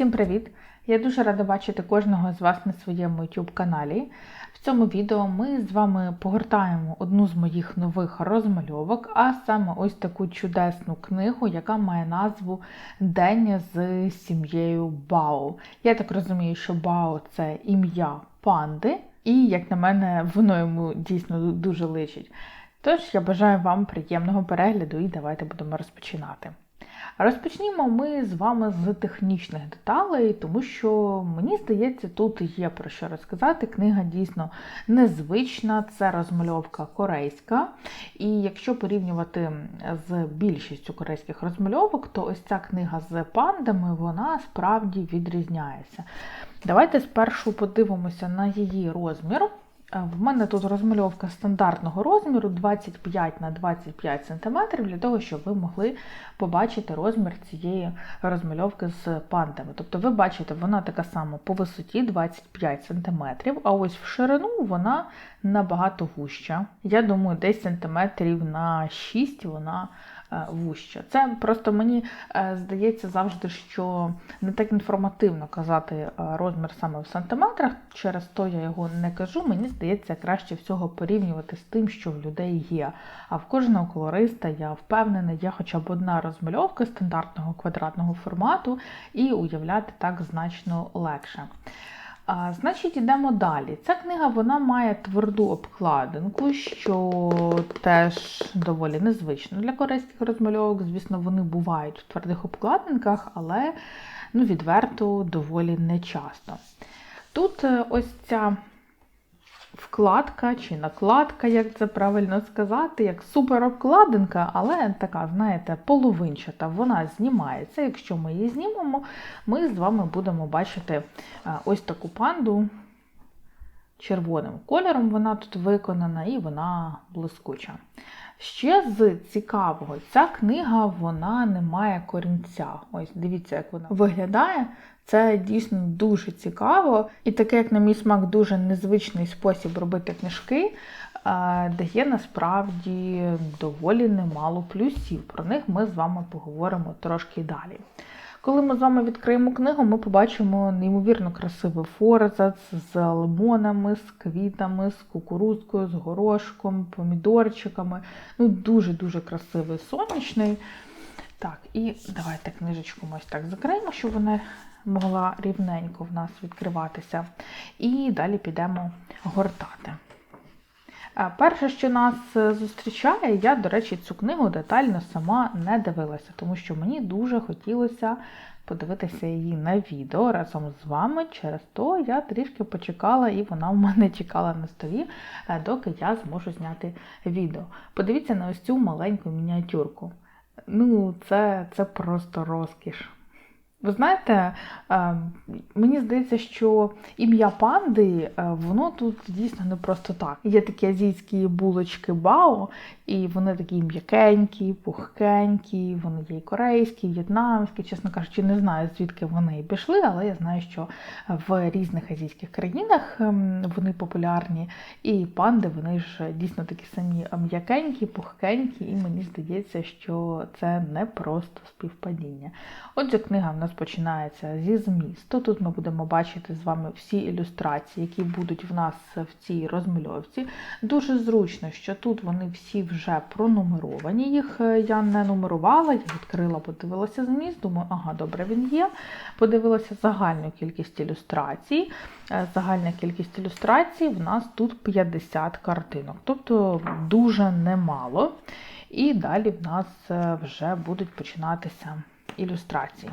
Всім привіт! Я дуже рада бачити кожного з вас на своєму YouTube каналі. В цьому відео ми з вами погортаємо одну з моїх нових розмальовок, а саме ось таку чудесну книгу, яка має назву День з сім'єю Бао. Я так розумію, що Бао це ім'я панди, і, як на мене, воно йому дійсно дуже личить. Тож я бажаю вам приємного перегляду і давайте будемо розпочинати. Розпочнімо ми з вами з технічних деталей, тому що мені здається, тут є про що розказати. Книга дійсно незвична, це розмальовка корейська. І якщо порівнювати з більшістю корейських розмальовок, то ось ця книга з пандами вона справді відрізняється. Давайте спершу подивимося на її розмір. В мене тут розмальовка стандартного розміру 25 на 25 см, для того, щоб ви могли побачити розмір цієї розмальовки з пандами. Тобто, ви бачите, вона така сама по висоті 25 см, а ось в ширину вона набагато вуща. Я думаю, десь сантиметрів на 6 вона Е. Це просто мені е, здається завжди, що не так інформативно казати е, розмір саме в сантиметрах, через то я його не кажу. Мені здається, краще всього порівнювати з тим, що в людей є. А в кожного колориста я впевнена, є хоча б одна розмальовка стандартного квадратного формату, і уявляти так значно легше. Значить, йдемо далі. Ця книга вона має тверду обкладинку, що теж доволі незвично для корейських розмальовок. Звісно, вони бувають в твердих обкладинках, але ну, відверто доволі нечасто. Тут е, ось ця вкладка чи накладка, як це правильно сказати, як суперобкладинка, але така, знаєте, половинчата. Вона знімається. Якщо ми її знімемо, ми з вами будемо бачити ось таку панду. Червоним кольором вона тут виконана і вона блискуча. Ще з цікавого, ця книга вона не має корінця. Ось дивіться, як вона виглядає. Це дійсно дуже цікаво. І таке, як на мій смак, дуже незвичний спосіб робити книжки, дає насправді доволі немало плюсів. Про них ми з вами поговоримо трошки далі. Коли ми з вами відкриємо книгу, ми побачимо неймовірно красивий форзац з лимонами, з квітами, з кукурудзкою, з горошком, помідорчиками. Ну, Дуже-дуже красивий сонячний. Так, і давайте книжечку ми ось так закриємо, щоб вона могла рівненько в нас відкриватися. І далі підемо гортати. Перше, що нас е, зустрічає, я, до речі, цю книгу детально сама не дивилася, тому що мені дуже хотілося подивитися її на відео разом з вами. Через то я трішки почекала, і вона в мене чекала на столі, е, доки я зможу зняти відео. Подивіться на ось цю маленьку мініатюрку. Ну, це, це просто розкіш. Ви знаєте, е, мені здається, що ім'я панди, е, воно тут дійсно не просто так. Є такі азійські булочки Бао, і вони такі м'якенькі, пухкенькі, вони є і корейські, і в'єтнамські. Чесно кажучи, не знаю, звідки вони пішли, але я знаю, що в різних азійських країнах ем, вони популярні. І панди, вони ж дійсно такі самі м'якенькі, пухкенькі, і мені здається, що це не просто співпадіння. Отже, книга в нас починається зі змісту. Тут ми будемо бачити з вами всі ілюстрації, які будуть в нас в цій розмальовці. Дуже зручно, що тут вони всі вже пронумеровані. Їх е, я не нумерувала, я відкрила, подивилася зміст, думаю, ага, добре, він є. Подивилася загальну кількість ілюстрацій. Е, загальна кількість ілюстрацій в нас тут 50 картинок, тобто дуже немало. І далі в нас е, вже будуть починатися ілюстрації.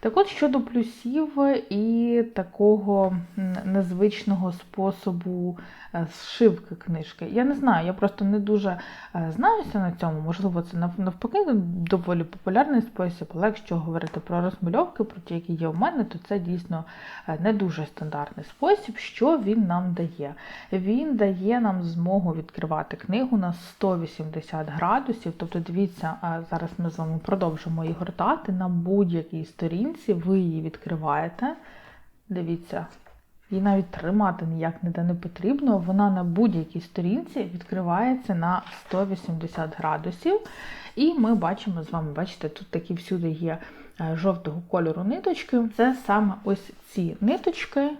Так от щодо плюсів і такого незвичного способу е, зшивки книжки. Я не знаю, я просто не дуже е, знаюся на цьому, можливо, це навпаки доволі популярний спосіб, але якщо говорити про розмальовки, про ті, які є в мене, то це дійсно е, не дуже стандартний спосіб. Що він нам дає? Він дає нам змогу відкривати книгу на 180 градусів. Тобто, дивіться, зараз ми з вами продовжимо її гортати на будь-якій сторінці, ви її відкриваєте. Дивіться, її навіть тримати ніяк ніде не потрібно. Вона на будь-якій сторінці відкривається на 180 градусів. І ми бачимо з вами, бачите, тут такі всюди є е, жовтого кольору ниточки. Це саме ось ці ниточки.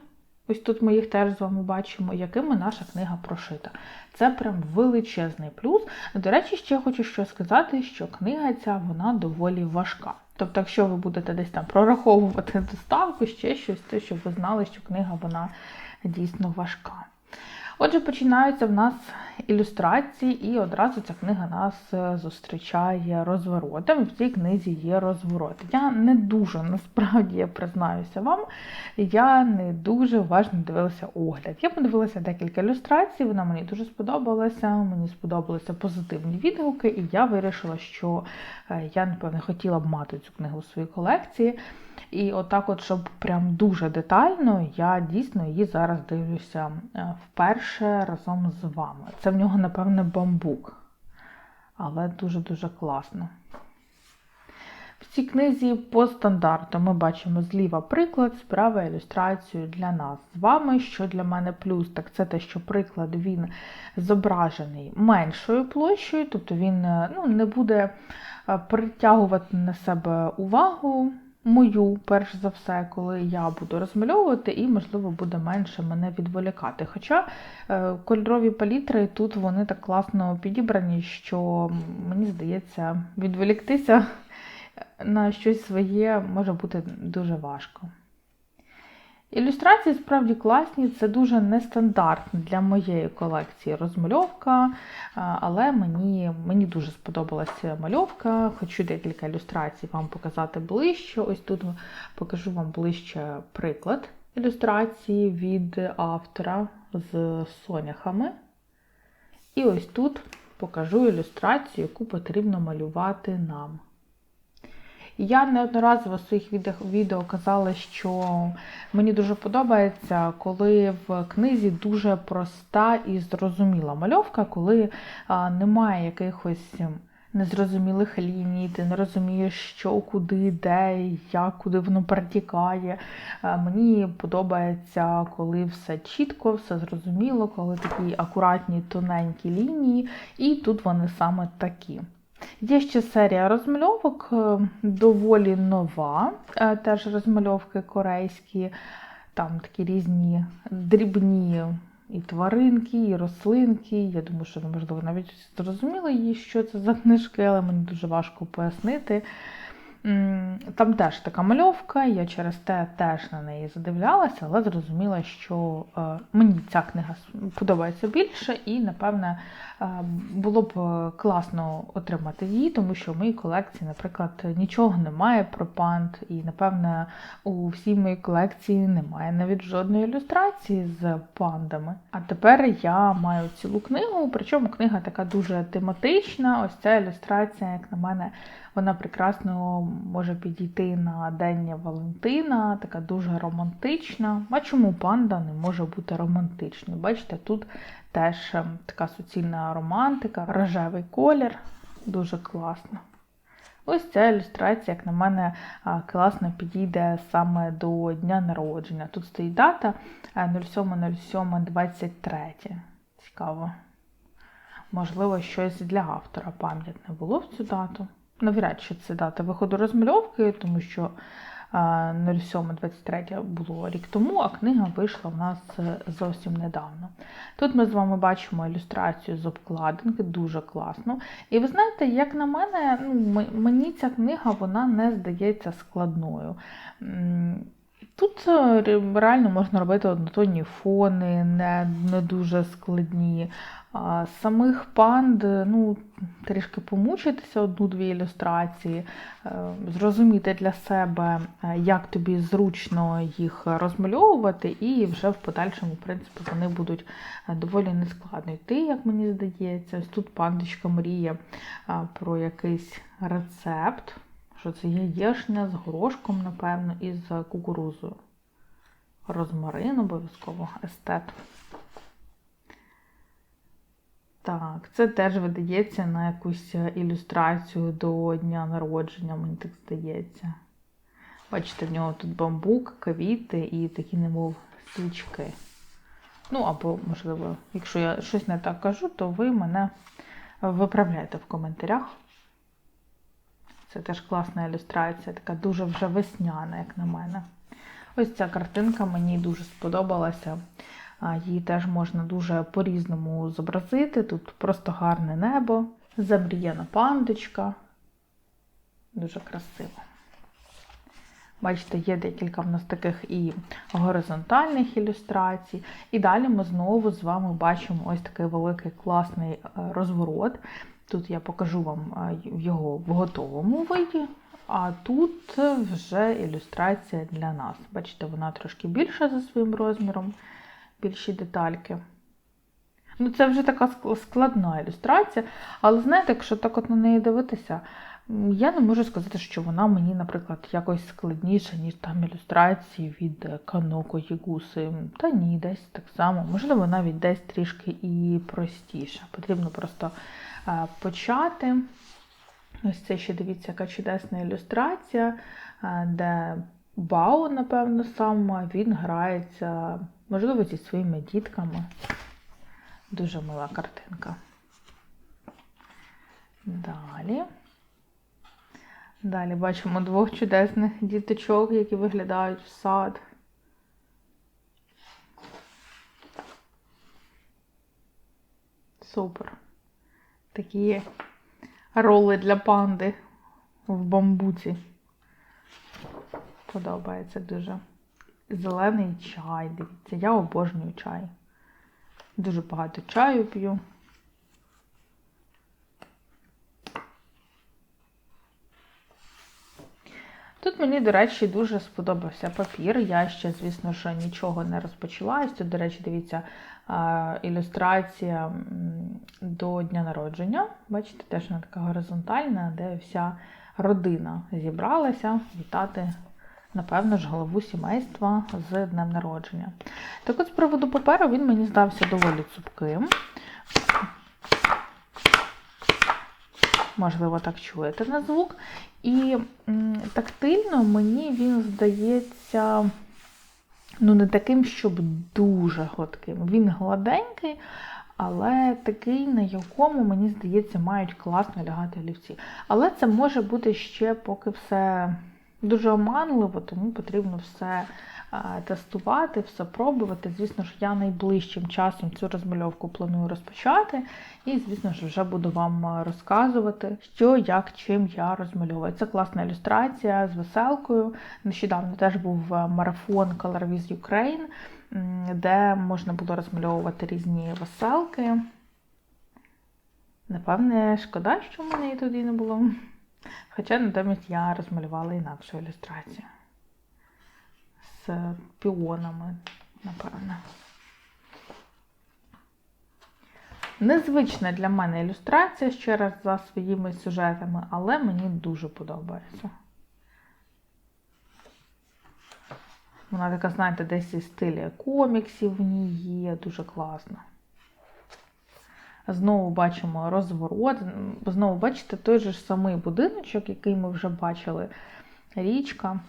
Ось тут ми їх теж з вами бачимо, якими наша книга прошита. Це прям величезний плюс. До речі, ще хочу що сказати, що книга ця вона доволі важка. Тобто, якщо ви будете десь там прораховувати доставку, ще щось, то щоб ви знали, що книга вона дійсно важка. Отже, починаються в нас ілюстрації, і одразу ця книга нас е, зустрічає розворотом. В цій книзі є розворот. Я не дуже, насправді, я признаюся вам, я не дуже уважно дивилася огляд. Я подивилася декілька ілюстрацій, вона мені дуже сподобалася, мені сподобалися позитивні відгуки, і я вирішила, що е, я, напевне, хотіла б мати цю книгу у своїй колекції. І отак, от, щоб прям дуже детально, я дійсно її зараз дивлюся е, вперше разом з вами. Це в нього, напевне, бамбук, але дуже-дуже класно. В цій книзі по стандарту ми бачимо зліва приклад, справа ілюстрацію для нас з вами. Що для мене плюс, так це те, що приклад він зображений меншою площею, тобто він е, ну, не буде е, притягувати на себе увагу мою, перш за все, коли я буду розмальовувати, і, можливо, буде менше мене відволікати. Хоча е, кольорові палітри тут вони так класно підібрані, що мені здається, відволіктися на щось своє може бути дуже важко. Ілюстрації справді класні, це дуже нестандартно для моєї колекції розмальовка, але мені мені дуже сподобалася мальовка. Хочу декілька ілюстрацій вам показати ближче. Ось тут покажу вам ближче приклад ілюстрації від автора з соняхами. І ось тут покажу ілюстрацію, яку потрібно малювати нам. Я неодноразово в своїх відео казала, що мені дуже подобається, коли в книзі дуже проста і зрозуміла мальовка, коли немає якихось незрозумілих ліній, ти не розумієш, що, куди, де, як, куди воно протікає. Мені подобається, коли все чітко, все зрозуміло, коли такі акуратні, тоненькі лінії, і тут вони саме такі. Є ще серія розмальовок, е, доволі нова, е, теж розмальовки корейські, там такі різні дрібні і тваринки, і рослинки. Я думаю, що можливо, навіть зрозуміли що це за книжки, але мені дуже важко пояснити. Там теж така мальовка, я через те теж на неї задивлялася, але зрозуміла, що е, мені ця книга подобається більше, і, напевне, е, було б класно отримати її, тому що в моїй колекції, наприклад, нічого немає про панд, і, напевне, у всій моїй колекції немає навіть жодної ілюстрації з пандами. А тепер я маю цілу книгу, причому книга така дуже тематична. Ось ця ілюстрація, як на мене, вона прекрасно може підійти на День Валентина, така дуже романтична. А чому панда не може бути романтичною? Бачите, тут теж ем, така суцільна романтика, рожевий колір, дуже класно. Ось ця ілюстрація, як на мене, класно підійде саме до дня народження. Тут стоїть дата 07.07.23. Цікаво. Можливо, щось для автора пам'ятне було в цю дату навряд чи це дата виходу розмальовки, тому що 07-23 було рік тому, а книга вийшла в нас е, зовсім недавно. Тут ми з вами бачимо ілюстрацію з обкладинки, дуже класно. І ви знаєте, як на мене, ну, мені ця книга вона не здається складною. Тут е, реально можна робити однотонні фони, не не дуже складні. А Самих панд ну, трішки помучитися одну-дві ілюстрації, е, зрозуміти для себе, е, як тобі зручно їх розмальовувати, і вже в подальшому, в принципі, вони будуть доволі нескладно йти, як мені здається. Ось тут пандочка мріє про якийсь рецепт що це яєшня з горошком, напевно, і з кукурузою. Розмарин обов'язково естет. Так, це теж видається на якусь ілюстрацію до дня народження, мені так здається. Бачите, в нього тут бамбук, квіти і такі, немов свічки. Ну, або, можливо, якщо я щось не так кажу, то ви мене виправляєте в коментарях. Це теж класна ілюстрація, така дуже вже весняна, як на мене. Ось ця картинка мені дуже сподобалася. Її теж можна дуже по-різному зобразити. Тут просто гарне небо, забріяна пандочка. Дуже красиво. Бачите, є декілька в нас таких і горизонтальних ілюстрацій. І далі ми знову з вами бачимо ось такий великий класний е, розворот. Тут я покажу вам е, його в готовому виді, а тут вже ілюстрація для нас. Бачите, вона трошки більша за своїм розміром, більші детальки. Ну, це вже така складна ілюстрація, але знаєте, якщо так от на неї дивитися, я не можу сказати, що вона мені, наприклад, якось складніша, ніж там ілюстрації від Каноко Єгуси. Та ні, десь так само. Можливо, навіть десь трішки і простіше. Потрібно просто почати. Ось це ще дивіться, яка чудесна ілюстрація, де Бао, напевно, сам він грається, можливо, зі своїми дітками. Дуже мила картинка. Далі. Далі бачимо двох чудесних діточок, які виглядають в сад. Супер. Такі роли для панди в бамбуці. Подобається дуже. Зелений чай, дивіться, я обожнюю чай. Дуже багато чаю п'ю. Тут мені, до речі, дуже сподобався папір. Я ще, звісно, що нічого не розпочалась. Тут, до речі, дивіться, ілюстрація до дня народження. Бачите, теж вона така горизонтальна, де вся родина зібралася вітати, напевно ж, голову сімейства з днем народження. Так от, з приводу паперу, він мені здався доволі цупким. Можливо, так чуєте на звук. І тактильно мені він здається, ну, не таким, щоб дуже гладким. Він гладенький, але такий, на якому, мені здається, мають класно лягати олівці. Але це може бути ще поки все дуже оманливо, тому потрібно все тестувати, все пробувати. Звісно ж, я найближчим часом цю розмальовку планую розпочати. І, звісно ж, вже буду вам розказувати, що, як, чим я розмальовую. Це класна ілюстрація з веселкою. Нещодавно теж був марафон Color with Ukraine, де можна було розмальовувати різні веселки. Напевне, шкода, що в мене її тоді не було. Хоча натомість я розмалювала інакшу ілюстрацію з піонами, напевне. Незвична для мене ілюстрація ще раз за своїми сюжетами, але мені дуже подобається. Вона така, знаєте, десь із стилі коміксів в ній є, дуже класно. Знову бачимо розворот. Знову бачите той же ж самий будиночок, який ми вже бачили, річка.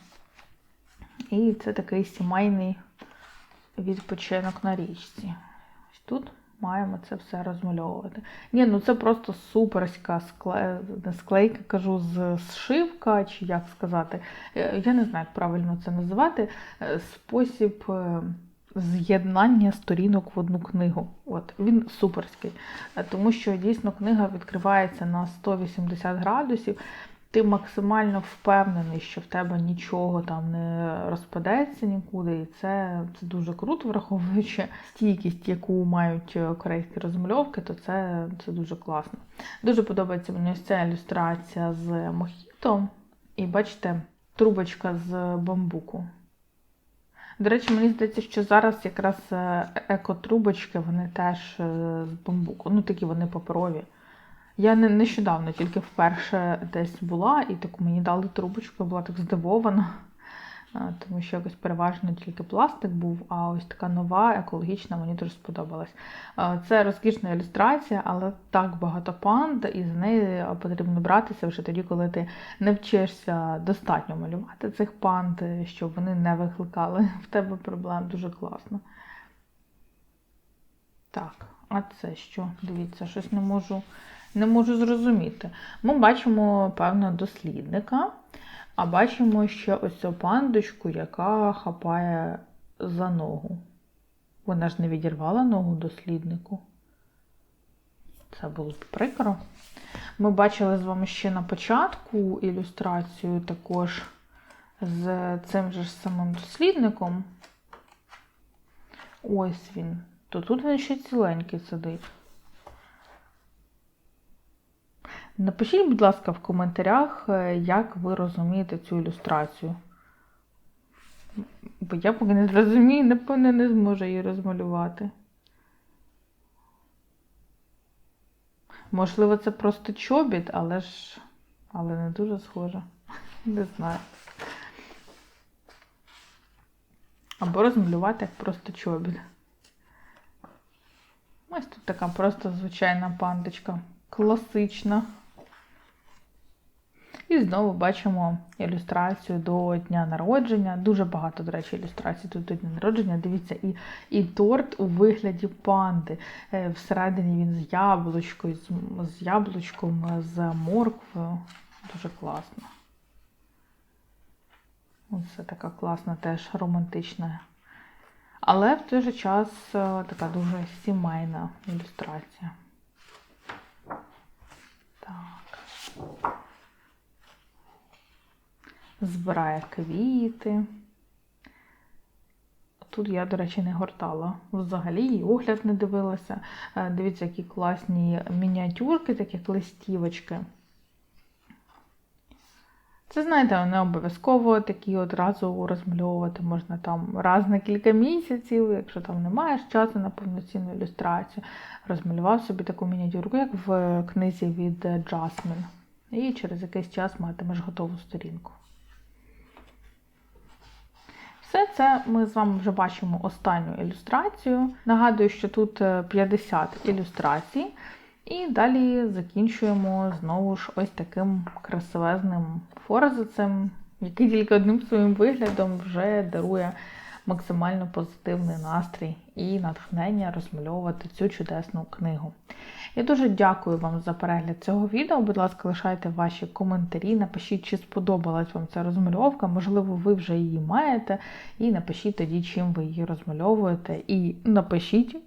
І це такий сімейний відпочинок на річці. Ось тут маємо це все розмальовувати. Ні, ну це просто суперська скле... склейка, кажу, зшивка, чи як сказати. Е, я не знаю, як правильно це називати. Е, спосіб е, з'єднання сторінок в одну книгу. От, Він суперський. Тому що дійсно книга відкривається на 180 градусів ти максимально впевнений, що в тебе нічого там не розпадеться нікуди, і це це дуже круто, враховуючи стійкість, яку мають корейські розмальовки, то це це дуже класно. Дуже подобається мені ось ця ілюстрація з мохіто. І бачите, трубочка з бамбуку. До речі, мені здається, що зараз якраз е, екотрубочки, вони теж е, з бамбуку. Ну, такі вони паперові. Я не нещодавно тільки вперше десь була, і так мені дали трубочку, я була так здивована, тому що якось переважно тільки пластик був, а ось така нова, екологічна, мені дуже сподобалась. Це розкішна ілюстрація, але так багато панд, і з неї потрібно братися вже тоді, коли ти не вчишся достатньо малювати цих панд, щоб вони не викликали в тебе проблем. Дуже класно. Так, а це що? Дивіться, щось не можу Не можу зрозуміти. Ми бачимо, певно, дослідника, а бачимо ще ось цю пандочку, яка хапає за ногу. Вона ж не відірвала ногу досліднику. Це було б прикро. Ми бачили з вами ще на початку ілюстрацію також з цим же самим дослідником. Ось він. То тут він ще ціленький сидить. Напишіть, будь ласка, в коментарях, е, як ви розумієте цю ілюстрацію. Бо я поки не зрозумію, напевно, не зможу її розмалювати. Можливо, це просто чобіт, але ж але не дуже схоже. Не знаю. Або розмалювати як просто чобіт. Ось тут така просто звичайна пандочка. Класична. І знову бачимо ілюстрацію до дня народження. Дуже багато, до речі, ілюстрацій тут до дня народження. Дивіться, і і торт у вигляді панди. Е, всередині він з яблучкою, з, з яблучком, з морквою. Дуже класно. Це така класна, теж романтична. Але в той же час е, така дуже сімейна ілюстрація. Збирає квіти. Тут я, до речі, не гортала. Взагалі і огляд не дивилася. Е, дивіться, які класні мініатюрки, такі листівочки. Це, знаєте, не обов'язково такі одразу розмальовувати можна там раз на кілька місяців, якщо там не маєш часу на повноцінну ілюстрацію. Розмалював собі таку мініатюрку, як в книзі від Jasmine. І через якийсь час матимеш готову сторінку. Все це ми з вами вже бачимо останню ілюстрацію. Нагадую, що тут 50 е, ілюстрацій. І далі закінчуємо знову ж ось таким красивезним форзицем, який тільки одним своїм виглядом вже дарує максимально позитивний настрій і натхнення розмальовувати цю чудесну книгу. Я дуже дякую вам за перегляд цього відео. Будь ласка, лишайте ваші коментарі, напишіть, чи сподобалась вам ця розмальовка, можливо, ви вже її маєте. І напишіть тоді, чим ви її розмальовуєте. І напишіть,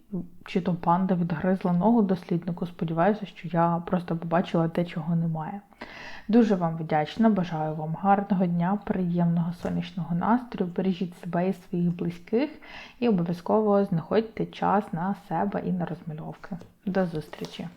чи то панда відгризла ногу досліднику. Сподіваюся, що я просто побачила те, чого немає. Дуже вам вдячна, бажаю вам гарного дня, приємного сонячного настрою, бережіть себе і своїх близьких, і обов'язково знаходьте час на себе і на розмальовки. До зустрічі!